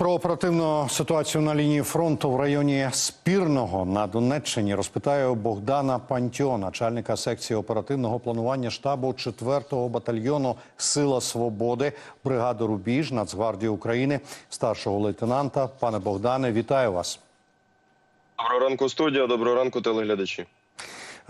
Про оперативну ситуацію на лінії фронту в районі Спірного на Донеччині розпитаю Богдана Пантьо, начальника секції оперативного планування штабу 4-го батальйону Сила Свободи, бригади Рубіж Нацгвардії України, старшого лейтенанта. Пане Богдане, вітаю вас. Доброго ранку, студія. Доброго ранку, телеглядачі.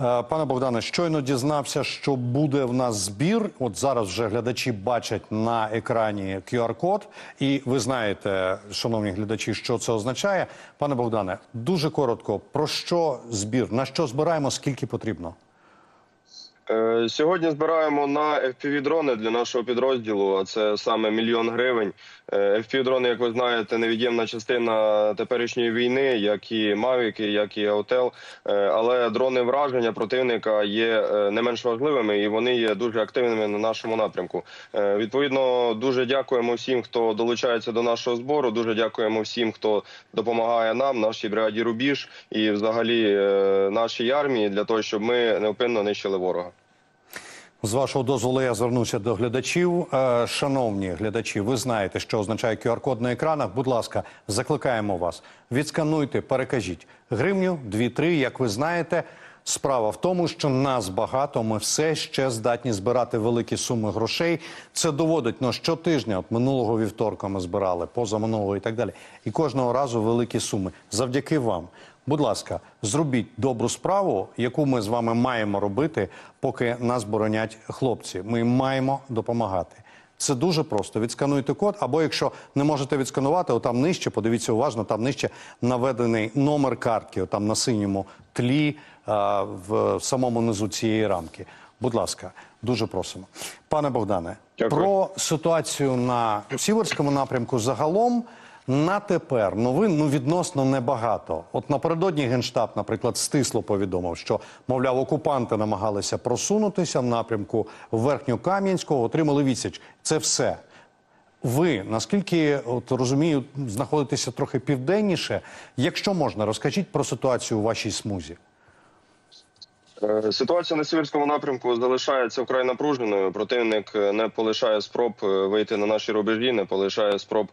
Е, Пане Богдане, щойно дізнався, що буде в нас збір. От зараз вже глядачі бачать на екрані QR-код, і ви знаєте, шановні глядачі, що це означає. Пане Богдане, дуже коротко про що збір, на що збираємо, скільки потрібно. Е, Сьогодні збираємо на FPV-дрони для нашого підрозділу. А це саме мільйон гривень. Е, FPV-дрони, як ви знаєте, невід'ємна частина теперішньої війни, як і Мавіки, як і Аутел. Але дрони враження противника є е, не менш важливими і вони є дуже активними на нашому напрямку. Відповідно, дуже дякуємо всім, хто долучається до нашого збору. Дуже дякуємо всім, хто допомагає нам, нашій бригаді Рубіж і, взагалі, нашій армії для того, щоб ми неупинно нищили ворога. З вашого дозволу я звернуся до глядачів. Е, Шановні глядачі, ви знаєте, що означає QR-код на екранах. Будь ласка, закликаємо вас. Відскануйте, перекажіть гривню, дві-три. Як ви знаєте, справа в тому, що нас багато. Ми все ще здатні збирати великі суми грошей. Це доводить ну, щотижня. От минулого вівторка ми збирали, позаминулого і так далі. І кожного разу великі суми. Завдяки вам. Будь ласка, зробіть добру справу, яку ми з вами маємо робити, поки нас боронять хлопці. Ми маємо допомагати. Це дуже просто. Відскануйте код, або якщо не можете відсканувати, отам нижче, подивіться уважно, там нижче наведений номер картки, отам на синьому тлі а, в самому низу цієї рамки. Будь ласка, дуже просимо. Пане Богдане, Дякую. про ситуацію на Сіверському напрямку загалом. На тепер новин ну відносно небагато. От напередодні генштаб, наприклад, стисло повідомив, що мовляв, окупанти намагалися просунутися в напрямку Верхньокам'янського, отримали відсіч. Це все. Ви наскільки от розумію, знаходитеся трохи південніше. Якщо можна, розкажіть про ситуацію у вашій смузі. Е, Ситуація на сіверському напрямку залишається вкрай напруженою. Противник е, не полишає спроб е, вийти на наші рубежі, не полишає спроб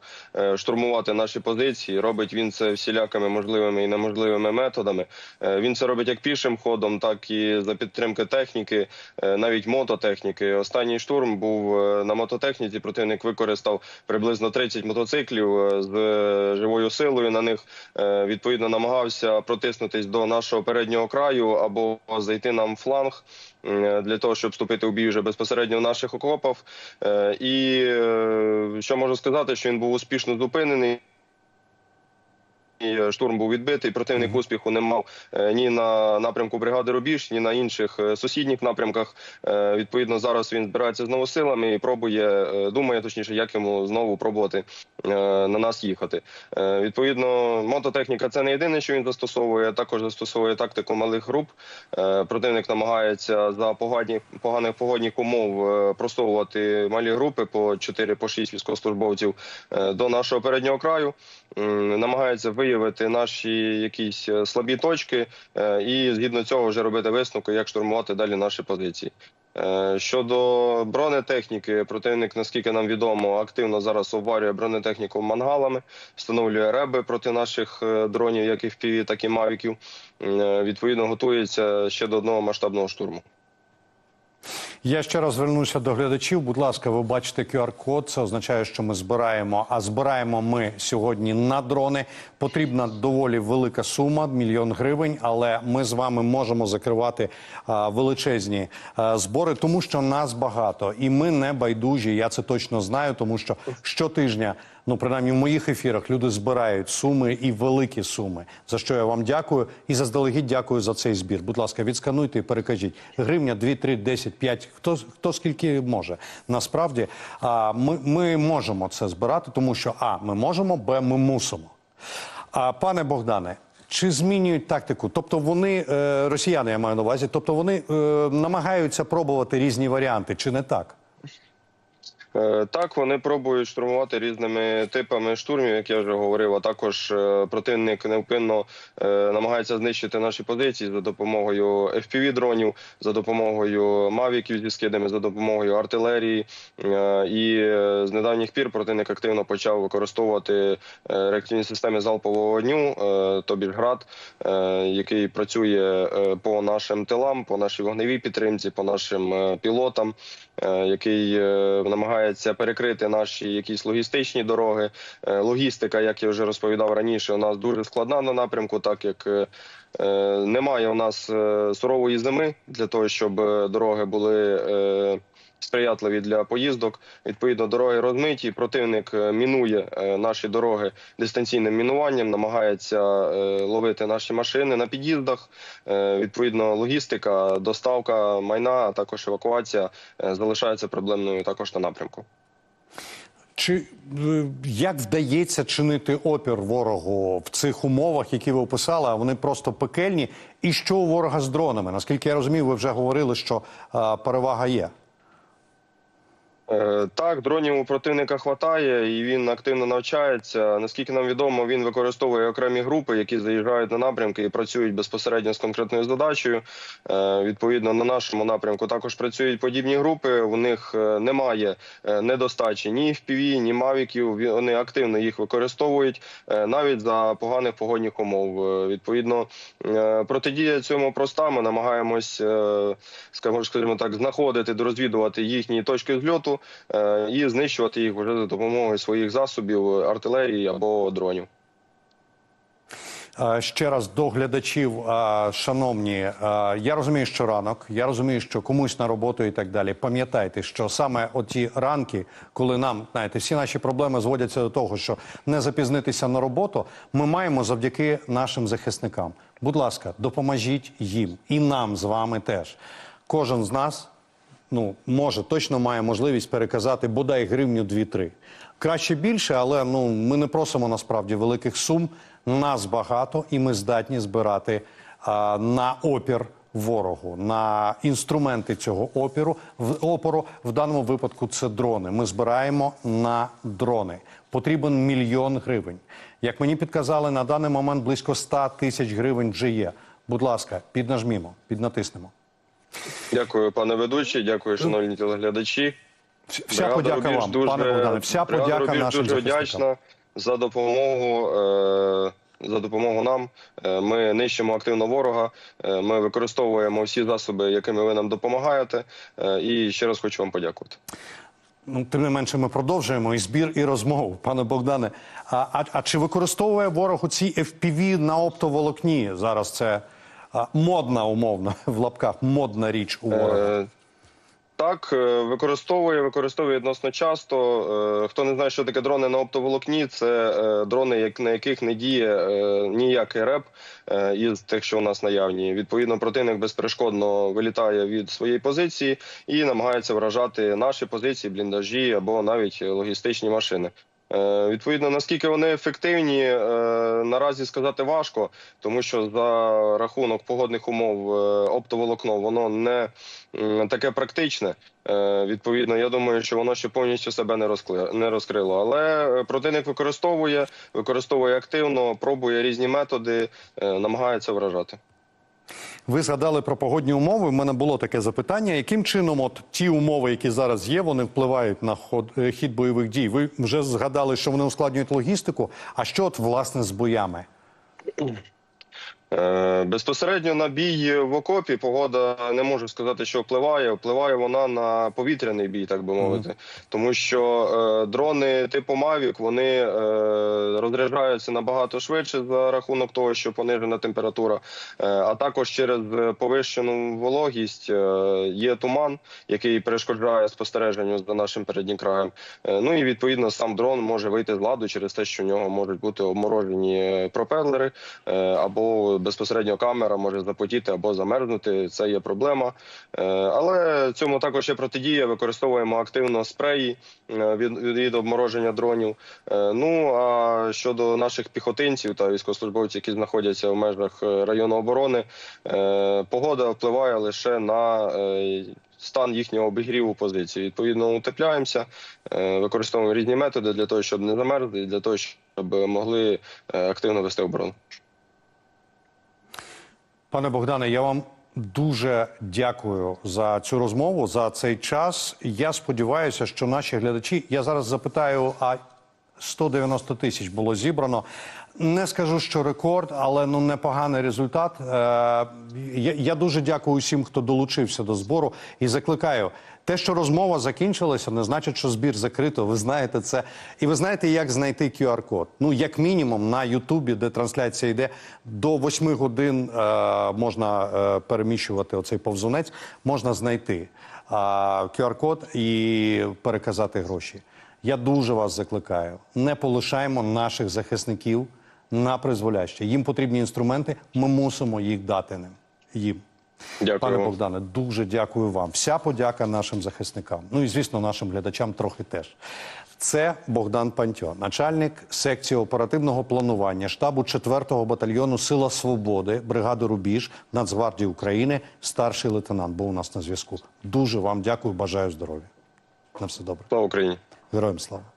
штурмувати наші позиції. Робить він це всілякими можливими і неможливими методами. Він це робить як пішим ходом, так і за підтримки техніки, навіть мототехніки. Останній штурм був на мототехніці. Противник використав приблизно 30 мотоциклів з живою силою. На них відповідно намагався протиснутись до нашого переднього краю або зайти нам в фланг е, для того, щоб вступити у бій вже безпосередньо в наших окопах. Е, І е, що можу сказати, що він був успішно зупинений. Е, штурм був відбитий. Противник успіху не мав е, ні на напрямку бригади Рубіж, ні на інших е, сусідніх напрямках. Відповідно, зараз він збирається знову силами і пробує, думає точніше, як йому знову пробувати на нас їхати. Відповідно, мототехніка це не єдине, що він застосовує. Також застосовує тактику малих груп. Противник намагається за погані поганих погодних умов просовувати малі групи по 4-6 військовослужбовців е, до нашого переднього краю. Намагається виявити наші якісь е, слабі точки е, і згідно цього вже робити висновки, як штурмувати далі наші позиції. Е, Щодо бронетехніки, противник, наскільки нам відомо, активно зараз обварює бронетехніку мангалами, встановлює реби проти наших дронів, як і FPV, так і мавіків. Відповідно, готується ще до одного масштабного штурму. Я ще раз звернуся до глядачів. Будь ласка, ви бачите QR-код. Це означає, що ми збираємо. А збираємо ми сьогодні на дрони. Потрібна доволі велика сума, мільйон гривень. Але ми з вами можемо закривати а, величезні а, збори, тому що нас багато, і ми не байдужі. Я це точно знаю, тому що щотижня. Ну, принаймні в моїх ефірах люди збирають суми і великі суми. За що я вам дякую і заздалегідь дякую за цей збір. Будь ласка, відскануйте і перекажіть. Гривня 2, 3, 10, 5, хто, хто скільки може. Насправді а, ми, ми можемо це збирати, тому що А, ми можемо, Б, ми мусимо. А, пане Богдане, чи змінюють тактику? Тобто вони, е, росіяни, я маю на увазі, тобто вони е, намагаються пробувати різні варіанти, чи не так? Е, Так, вони пробують штурмувати різними типами штурмів, як я вже говорив. А також е, противник невпинно е, намагається знищити наші позиції за допомогою fpv дронів, за допомогою мавіків зі скидами, за допомогою артилерії. І з недавніх пір противник активно почав використовувати реактивні системи залпового вогню, е, тобі град, який працює по нашим тилам, по нашій вогневій підтримці, по нашим пілотам, який е, намагається перекрити наші якісь логістичні дороги. Е, Логістика, як я вже розповідав раніше, у нас дуже складна на напрямку, так як е, е, немає у нас сурової зими для того, щоб дороги були. Сприятливі для поїздок, відповідно, дороги розмиті. Противник е, мінує е, наші дороги дистанційним мінуванням, намагається е, ловити наші машини на під'їздах. Відповідно, логістика, доставка майна, а також евакуація залишається проблемною також на напрямку. Чи як вдається чинити опір ворогу в цих умовах, які ви описали, а вони просто пекельні? І що у ворога з дронами? Наскільки я розумію, ви вже говорили, що е, перевага є. Е, Так, дронів у противника хватає, і він активно навчається. Наскільки нам відомо, він використовує окремі групи, які заїжджають на напрямки і працюють безпосередньо з конкретною задачею. Е, Відповідно, на нашому напрямку також працюють подібні групи. У них е, немає недостачі ні FPV, ні мавіків. Вони активно їх використовують навіть за поганих погодних умов. Відповідно, протидія цьому проста. Ми намагаємось, скажімо так, знаходити, розвідувати їхні точки зльоту е, і знищувати їх вже за допомогою своїх засобів артилерії або дронів. Е, Ще раз до глядачів, е, шановні, я розумію, що ранок, я розумію, що комусь на роботу і так далі. Пам'ятайте, що саме оті ранки, коли нам знаєте, всі наші проблеми зводяться до того, що не запізнитися на роботу, ми маємо завдяки нашим захисникам. Будь ласка, допоможіть їм і нам з вами теж. Кожен з нас ну може точно має можливість переказати бодай гривню 2-3. Краще більше, але ну ми не просимо насправді великих сум. Нас багато, і ми здатні збирати а, на опір ворогу, на інструменти цього опіру. В опору в даному випадку це дрони. Ми збираємо на дрони. Потрібен мільйон гривень. Як мені підказали, на даний момент близько 100 тисяч гривень вже є. Будь ласка, піднажмімо, піднатиснемо. Дякую, пане ведучий. Дякую, шановні телеглядачі. Вся Бригада подяка Рубіж вам, дуже- пане Богдане. Вся подяка Рубіж нашим дуже вдячна за допомогу. Е- за допомогу нам Е, ми нищимо активно ворога. Е, Ми використовуємо всі засоби, якими ви нам допомагаєте. Е, І ще раз хочу вам подякувати. Ну, тим не менше, ми продовжуємо і збір, і розмову. Пане Богдане, а, а, а чи використовує ворог ці FPV на оптоволокні? Зараз це модна, умовно, в лапках, модна річ у ворога. Е, Так, е, використовує, використовує відносно часто. Е, Хто не знає, що таке дрони на оптоволокні, це дрони, на яких не діє ніякий реп із тих, що у нас наявні. Відповідно, противник безперешкодно вилітає від своєї позиції і намагається вражати наші позиції, бліндажі або навіть логістичні машини. Е, Відповідно, наскільки вони ефективні, е, наразі сказати важко, тому що за рахунок погодних умов е, оптоволокно воно не таке практичне. Відповідно, я думаю, що воно ще повністю себе не розкли- розкрило. Але противник використовує, використовує активно, пробує різні методи, намагається вражати. Ви згадали про погодні умови. У мене було таке запитання: яким чином, от ті умови, які зараз є, вони впливають на ход е, хід бойових дій? Ви вже згадали, що вони ускладнюють логістику. А що от власне з боями? Е, Безпосередньо на бій в окопі погода не можу сказати, що впливає. Впливає вона на повітряний бій, так би мовити, тому що е, дрони типу Mavic, вони е, розряджаються набагато швидше за рахунок того, що понижена температура, е, а також через повищену вологість е, є туман, який перешкоджає спостереженню за нашим переднім краєм. Е, ну і відповідно сам дрон може вийти з ладу через те, що в нього можуть бути обморожені пропелери е, або безпосередньо камера може запотіти або замерзнути. Це є проблема. Е, Але цьому також є протидія. Використовуємо активно спреї е, від, від обмороження дронів. Е, Ну а щодо наших піхотинців та військовослужбовців, які знаходяться в межах району оборони, погода впливає лише на стан їхнього обігріву позиції. Відповідно, утепляємося, використовуємо різні методи для того, щоб не замерзли, для того, щоб могли активно вести оборону. Пане Богдане, я вам дуже дякую за цю розмову, за цей час. Я сподіваюся, що наші глядачі. Я зараз запитаю, а 190 тисяч було зібрано. Не скажу, що рекорд, але ну непоганий результат. Е, я, дуже дякую усім, хто долучився до збору, і закликаю. Те, що розмова закінчилася, не значить, що збір закрито. Ви знаєте це. І ви знаєте, як знайти QR-код. Ну, як мінімум, на Ютубі, де трансляція йде, до 8 годин е, можна е, переміщувати оцей повзунець, можна знайти е, QR-код і переказати гроші. Я дуже вас закликаю. Не полишаємо наших захисників на призволяще. Їм потрібні інструменти. Ми мусимо їх дати ним. їм. Дякую. Пане. Богдане, дуже дякую вам. Вся подяка нашим захисникам. Ну і звісно, нашим глядачам трохи теж. Це Богдан Пантьо, начальник секції оперативного планування штабу 4-го батальйону Сила Свободи, бригади Рубіж Нацгвардії України, старший лейтенант. Був у нас на зв'язку. Дуже вам дякую, бажаю здоров'я. На все добре. Слава Україні. Героям слава.